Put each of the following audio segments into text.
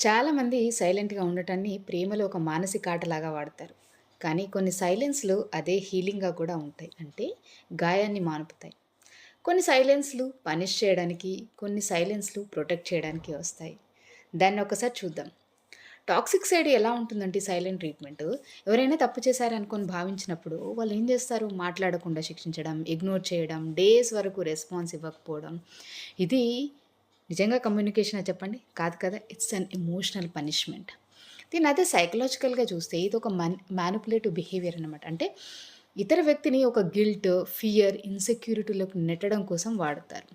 చాలామంది సైలెంట్‌గా ఉండటాన్ని ప్రేమలో ఒక మానసిక ఆటలాగా వాడతారు. కానీ కొన్ని సైలెన్స్‌లు అదే హీలింగ్‌గా కూడా ఉంటాయి. అంటే గాయాన్ని మానుపుతాయి కొన్ని సైలెన్స్‌లు పనిష్ చేయడానికి, కొన్ని సైలెన్స్‌లు ప్రొటెక్ట్ చేయడానికి వస్తాయి. దాన్ని ఒకసారి చూద్దాం. టాక్సిక్ సైడ్ ఎలా ఉంటుందంటే సైలెంట్ ట్రీట్మెంట్ ఎవరైనా తప్పు చేశారనుకోని భావించినప్పుడు వాళ్ళు ఏం చేస్తారు? మాట్లాడకుండా శిక్షించడం, ఇగ్నోర్ చేయడం, డేస్ వరకు రెస్పాన్స్ ఇవ్వకపోవడం. ఇది నిజంగా కమ్యూనికేషనా చెప్పండి? కాదు కదా! It's an emotional punishment. దీని అదే సైకలాజికల్‌గా చూస్తే ఇది ఒక మన్ మ్యానుపులేటివ్ బిహేవియర్ అనమాట. అంటే ఇతర వ్యక్తిని ఒక గిల్ట్, ఫియర్, ఇన్సెక్యూరిటీలకు నెట్టడం కోసం వాడతారు.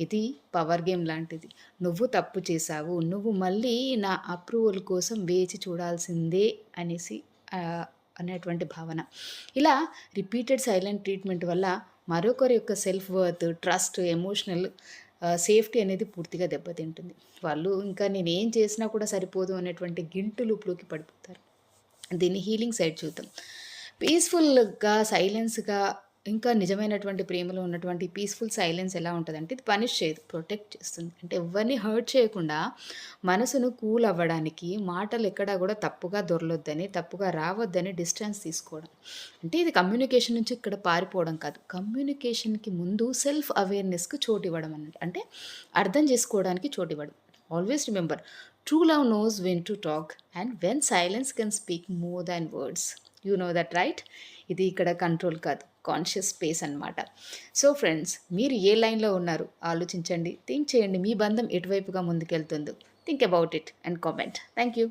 ఇది పవర్ గేమ్ లాంటిది. నువ్వు తప్పు చేశావు. నువ్వు మళ్ళీ నా అప్రూవల్ కోసం వేచి చూడాల్సిందే అనేసి అనేటువంటి భావన. ఇలా రిపీటెడ్ సైలెంట్ ట్రీట్‌మెంట్ వల్ల మరొకరి యొక్క self worth, trust, emotional safety అనేది పూర్తిగా దెబ్బతింటుంది. వాళ్ళు ఇంకా నేనేం చేసినా కూడా సరిపోదు అనేటువంటి గిల్ట్ లూప్‌లోకి పడిపోతారు. దీన్ని హీలింగ్ సైడ్ చూద్దాం. పీస్‌ఫుల్‌గా, సైలెన్స్‌గా ఇంకా నిజమైనటువంటి ప్రేమలో ఉన్నటువంటి పీస్‌ఫుల్ సైలెన్స్ ఎలా ఉంటుందంటే ఇది పనిష్ చేయదు. ప్రొటెక్ట్ చేస్తుంది. అంటే ఎవరిని హర్ట్ చేయకుండా మనసును కూల్ అవ్వడానికి మాటలు ఎక్కడా కూడా తప్పుగా దొరలొద్దని తప్పుగా రావద్దని డిస్టెన్స్ తీసుకోవడం. అంటే ఇది కమ్యూనికేషన్ నుంచి ఇక్కడ పారిపోవడం కాదు. కమ్యూనికేషన్‌కి ముందు సెల్ఫ్ అవేర్‌నెస్‌కి చోటు ఇవ్వడం అన్నట్టు. అంటే అర్థం చేసుకోవడానికి చోటు ఇవ్వడం always remember true love knows when to talk and when silence can speak more than words. You know that right? ఇది ఇక్కడ కంట్రోల్ కాదు. కాన్షియస్ స్పేస్ అన్నమాట. సో ఫ్రెండ్స్ మీరు ఏ లైన్‌లో ఉన్నారు? ఆలోచించండి. థింక్ చేయండి. మీ బంధం ఎటువైపుగా ముందుకెళ్తుందో. Think about it and comment. Thank you.